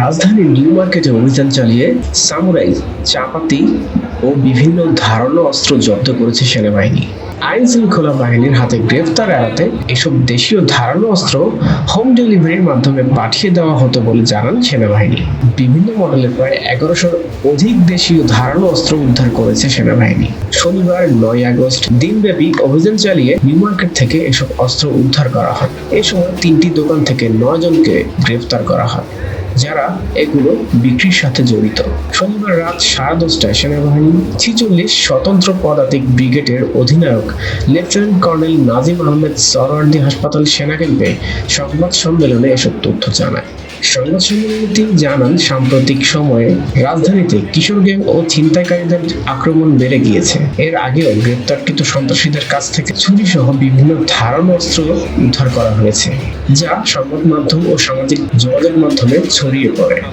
রাজধানীর নিউ মার্কেটে অভিযান চালিয়ে সামুরাই, চাপাতি ও বিভিন্ন ধারালো অস্ত্র জব্দ করেছে সেনাবাহিনী। আইন শৃঙ্খলা বাহিনীর হাতে গ্রেফতার এড়াতে এসব দেশীয় ধারালো অস্ত্র হোম ডেলিভারির মাধ্যমে পাঠিয়ে দেওয়া হতো বলে জানান সেনাবাহিনী। বিভিন্ন মডেলের প্রায় এগারোশোর অধিক দেশীয় ধারালো অস্ত্র উদ্ধার করেছে সেনাবাহিনী। শনিবার নয় আগস্ট দিনব্যাপী অভিযান চালিয়ে নিউ মার্কেট থেকে এসব অস্ত্র উদ্ধার করা হয়। এ সময় তিনটি দোকান থেকে নয় জনকে গ্রেফতার করা হয়। যারা এগুলো বিক্রির সাথে জড়িত। শনিবার রাত সাড়ে দশটায় সেনাবাহিনী ছিচল্লিশ স্বতন্ত্র পদাতিক ব্রিগেডের অধিনায়ক লেফটেন্যান্ট কর্নেল নাজিম আহমেদ সরওয়ার্দি হাসপাতাল সেনা ক্যাম্পে সংবাদ সম্মেলনে এসব তথ্য জানায়। সংবাদ সম্মেলনে তিনি জানান সাম্প্রতিক সময়ে রাজধানীতে কিশোর গ্যাং ও ছিনতাইকারীদের আক্রমণ বেড়ে গিয়েছে। এর আগেও গ্রেপ্তারকৃত সন্ত্রাসীদের কাছ থেকে ছুরি সহ বিভিন্ন ধারণ অস্ত্র উদ্ধার করা হয়েছে, যা সংবাদ মাধ্যম ও সামাজিক যোগাযোগ মাধ্যমে ছড়িয়ে পড়ে।